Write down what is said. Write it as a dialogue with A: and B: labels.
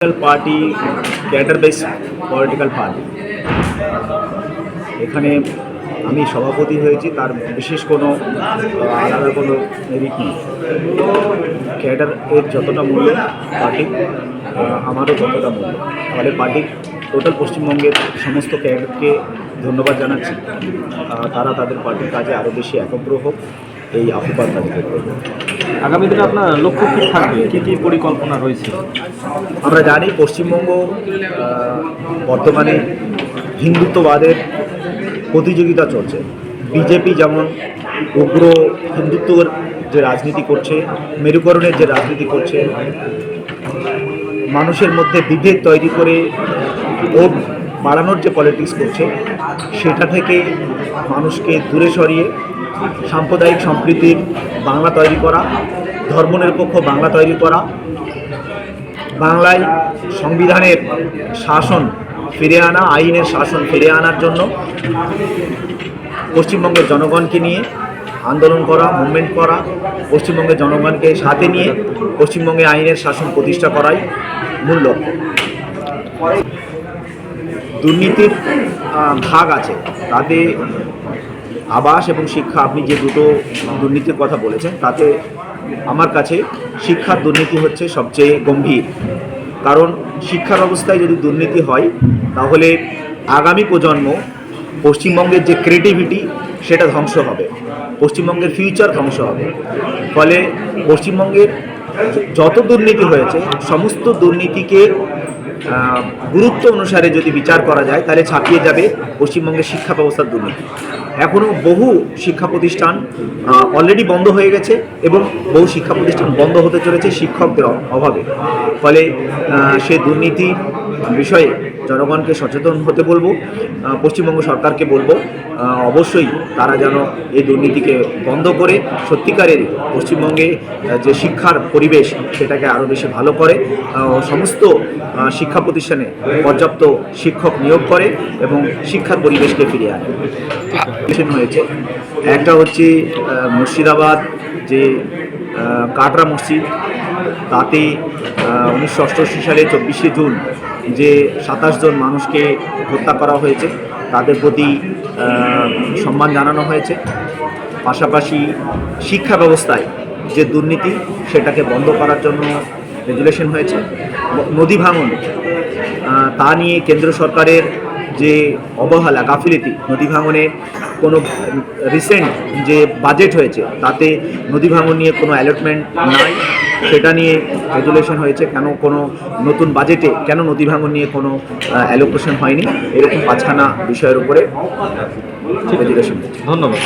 A: Political party cadre base political party এখানে আমি সভাপতি হয়েছি, তার বিশেষ কোনো আলাদা কোনো মেরিট নেই। ক্যাডার এর যতটা মূল্য পার্টি আমারও ততটা মূল্য। ফলে পার্টি টোটাল পশ্চিমবঙ্গের সমস্ত ক্যাডারকে ধন্যবাদ জানাচ্ছি। তারা তাদের পার্টির কাজে আরও বেশি একগ্র হোক এই আহ্বান তাদেরকে
B: আগামী দিনে আপনার লক্ষ্য কী থাকবে? কী কী পরিকল্পনা রয়েছে?
A: আমরা জানি পশ্চিমবঙ্গ বর্তমানে হিন্দুত্ববাদের প্রতিযোগিতা চলছে। বিজেপি যেমন উগ্র হিন্দুত্বর যে রাজনীতি করছে, মেরুকরণের যে রাজনীতি করছে, মানুষের মধ্যে বিভেদ তৈরি করে ভোট বাড়ানোর যে পলিটিক্স করছে, সেটা থেকে মানুষকে দূরে সরিয়ে সাম্প্রদায়িক সম্প্রীতির বাংলা তৈরি করা ধর্মনিরপেক্ষ বাংলা তৈরি করা, বাংলায় সংবিধানের শাসন ফিরে আনা, আইনের শাসন ফিরে আনার জন্য পশ্চিমবঙ্গের জনগণকে নিয়ে আন্দোলন করা মুভমেন্ট করা, পশ্চিমবঙ্গের জনগণকে সাথে নিয়ে পশ্চিমবঙ্গে আইনের শাসন প্রতিষ্ঠা করাই মূল লক্ষ্য। দুর্নীতির ভাগ আছে। তাতে আবাস এবং শিক্ষা, আপনি যে দুটো দুর্নীতির কথা বলেছেন, তাতে আমার কাছে শিক্ষার দুর্নীতি হচ্ছে সবচেয়ে গম্ভীর। কারণ শিক্ষা ব্যবস্থায় যদি দুর্নীতি হয়, তাহলে আগামী প্রজন্ম পশ্চিমবঙ্গের যে ক্রিয়েটিভিটি সেটা ধ্বংস হবে। পশ্চিমবঙ্গের ফিউচার ধ্বংস হবে। ফলে পশ্চিমবঙ্গের যত দুর্নীতি হয়েছে, সমস্ত দুর্নীতিকে গুরুত্ব অনুসারে যদি বিচার করা যায়, তাহলে ছাপিয়ে যাবে পশ্চিমবঙ্গের শিক্ষা ব্যবস্থার দুর্নীতি। এখনও বহু শিক্ষা প্রতিষ্ঠান অলরেডি বন্ধ হয়ে গেছে এবং বহু শিক্ষা প্রতিষ্ঠান বন্ধ হতে চলেছে শিক্ষকদের অভাবে। ফলে সে দুর্নীতি বিষয়ে জনগণকে সচেতন হতে বলব পশ্চিমবঙ্গ সরকারকে বলব অবশ্যই তারা যেন এই দুর্নীতিকে বন্ধ করে সত্যিকারের পশ্চিমবঙ্গে যে শিক্ষার পরিবেশ সেটাকে আরও বেশি ভালো করে সমস্ত শিক্ষা প্রতিষ্ঠানে পর্যাপ্ত শিক্ষক নিয়োগ করে এবং শিক্ষার পরিবেশকে ফিরিয়ে আনে। হয়েছে, একটা হচ্ছে মুর্শিদাবাদ যে কাটরা মসজিদ, তাতে উনিশশো অষ্টআশি সালে চব্বিশে জুন যে সাতাশ জন মানুষকে হত্যা করা হয়েছে, তাদের প্রতি সম্মান জানানো হয়েছে। পাশাপাশি শিক্ষা ব্যবস্থায় যে দুর্নীতি, সেটাকে বন্ধ করার জন্য রেজুলেশন হয়েছে। নদী ভাঙন তা নিয়ে কেন্দ্র সরকারের যে অবহেলা গাফিলতি নদী ভাঙনের কোনো রিসেন্ট যে বাজেট হয়েছে তাতে নদী ভাঙন নিয়ে কোনো অ্যালটমেন্ট নাই। সেটা নিয়ে রেজুলেশন হয়েছে কেন কোনো নতুন বাজেটে কেন নদী ভাঙন নিয়ে কোনো অ্যালোকেশন হয়নি? এরকম পাঁচখানা বিষয়ের উপরে রেজুলেশন
B: ধন্যবাদ।